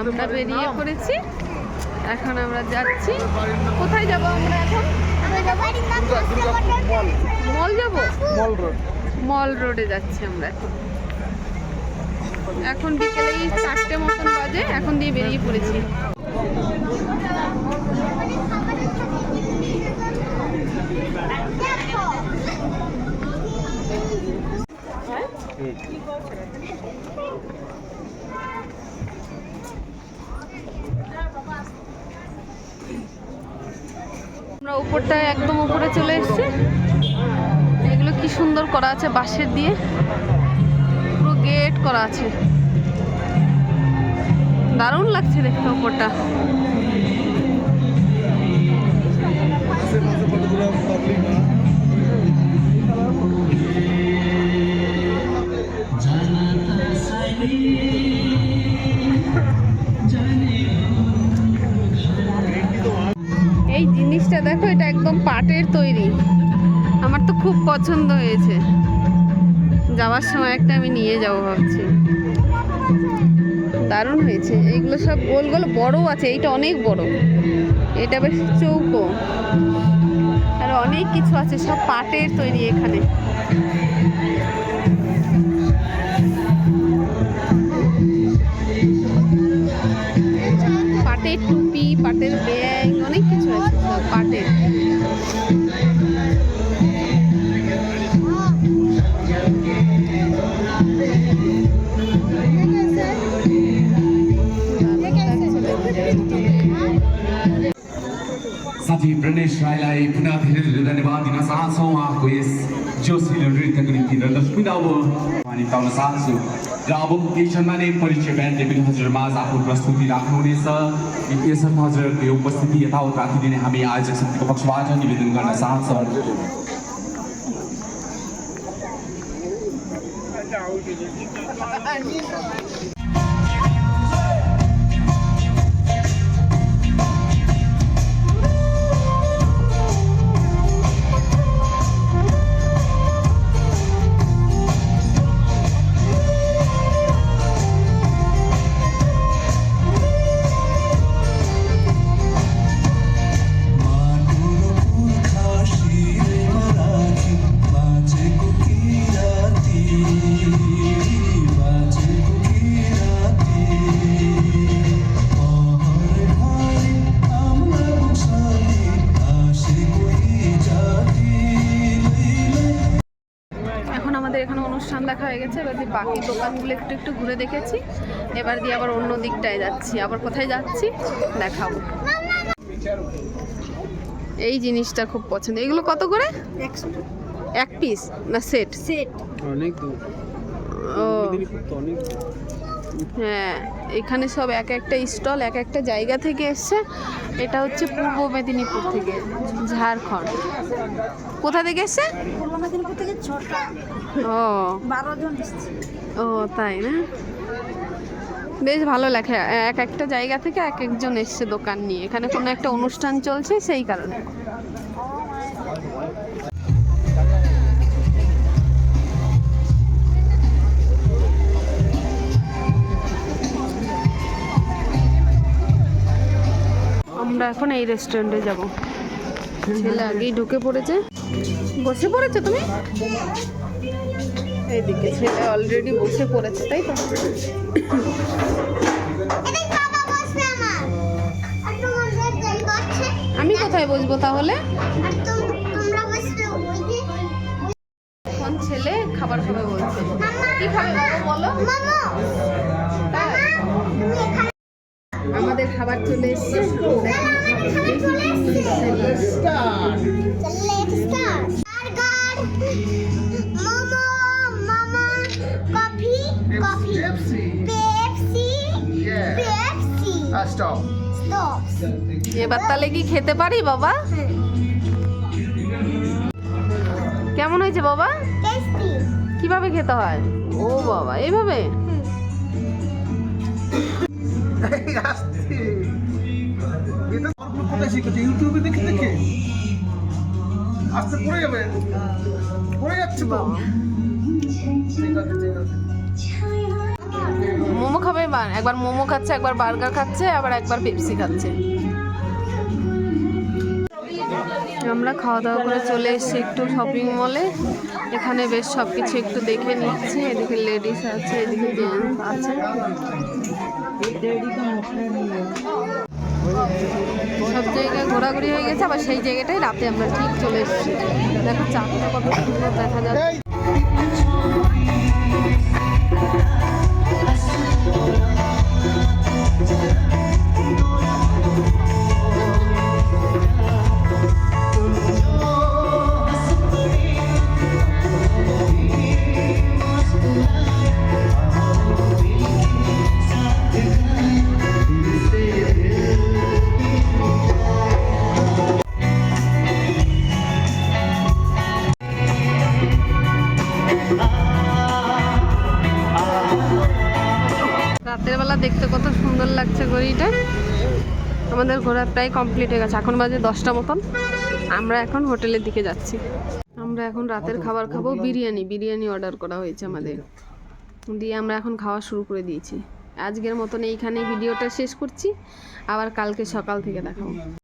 আমরা বেরিয়ে পড়েছি। এখন আমরা যাচ্ছি। কোথায় যাব আমরা এখন? মল যাব? মল রোড। মল রোডে যাচ্ছি আমরা। এখন এখন বিকেলে এই চারটে মতন বাজে এখন দিয়ে বেরিয়ে পড়েছি। আমরা উপরটায় একদম উপরে চলে এসেছি। এগুলো কি সুন্দর করা আছে বাঁশের দিয়ে। পুরো গেট করা আছে। দারুণ লাগছে দেখতে উপরটা। আশেপাশে কতগুলো জিনিসটা দেখো, এটা একদম পাটের তৈরি। আমার তো খুব পছন্দ হয়েছে। যাওয়ার সময় একটা আমি নিয়ে যাব ভাবছি। দারুণ হয়েছে। এইগুলো সব গোল গোল বড় আছে, এইটা অনেক বড়। এটা বেশ চৌকো। আর অনেক কিছু আছে, সব পাটের তৈরি এখানে। পাটের টুপি, পাটের ব্যাগ। অনেক साथी प्रणेश राईलाई पुनः धेरै धेरै धन्यवाद दिन चाहन्छौँ उहाँको यस जोसिलो नृत्यको निम्ति र लक्ष्मीदाव अनि पाउन चाहन्छु। र अब क्षणमा नै परिचय ब्यान्डले पनि हजुरमाझ आफ्नो प्रस्तुति राख्नुहुनेछ। यसर्थ हजुरहरूको यो उपस्थिति यथावत राखिदिने हामी आयोजक समितिको पक्षबाट निवेदन गर्न चाहन्छौँ। হয়ে গেছে এবার দিয়ে বাকি দোকানগুলো একটু একটু ঘুরে দেখেছি। এবার দিয়ে আবার অন্য দিকটায় যাচ্ছি। আবার কোথায় যাচ্ছি দেখাবো। এই জিনিসটা খুব পছন্দ। এগুলো কত করে? এক পিস না সেট সেট অনেক দূর। ও। হ্যাঁ। এখানে সব এক একটা স্টল এক একটা জায়গা থেকে এসছে। এটা হচ্ছে পূর্ব মেদিনীপুর থেকে ঝাড়খণ্ড। কোথা থেকে এসছে? পূর্ব মেদিনীপুর থেকে ও। বারো জন ও তাই না? বেশ ভালো লেখা। এক একটা জায়গা থেকে এক একজন এসছে দোকান নিয়ে। এখানে কোনো একটা অনুষ্ঠান চলছে সেই কারণে। আমরা এখন এই রেস্টুরেন্টে যাব। ছেলে আগেই ঢুকে পড়েছে। বসে পড়েছো তুমি? এইদিকে ছেলে অলরেডি বসে পড়েছে তাই তো? আমি কোথায় বসবো তাহলে? এখন ছেলে খাবার খাবে বলছে। কি খাবে বাবা বলো? আমাদের খাবার চলে এসছে। স্টপ এবার তাহলে কি খেতে পারি বাবা? কেমন হয়েছে বাবা? কীভাবে খেতে হয়? ও বাবা এইভাবে? মোমো খাবে ভাবে বা- একবার মোমো খাচ্ছে, একবার বার্গার খাচ্ছে, আবার একবার পেপসি খাচ্ছে। আমরা খাওয়া দাওয়া করে চলে এসেছি একটু শপিং মলে এখানে বেশ সব কিছু একটু দেখে নিচ্ছি। এদিকে লেডিস আছে, এদিকে জেন্টস আছে। সব জায়গায় ঘোরাঘুরি হয়ে গেছে, আবার সেই জায়গাটাই রাতে আমরা ঠিক চলে এসেছি। দেখো চাঁদটা কত সুন্দর দেখা যাচ্ছে। রাতের বেলা দেখতে কত সুন্দর লাগছে ঘড়িটা। আমাদের ঘোরা প্রায় কমপ্লিট হয়ে গেছে। এখন বাজে দশটা মতন। আমরা এখন হোটেলের দিকে যাচ্ছি। আমরা এখন রাতের খাবার খাব বিরিয়ানি। বিরিয়ানি অর্ডার করা হয়েছে আমাদের। দিয়ে আমরা এখন খাওয়া শুরু করে দিয়েছি। আজকের মতন এইখানেই ভিডিওটা শেষ করছি। আবার কালকে সকাল থেকে দেখাবো।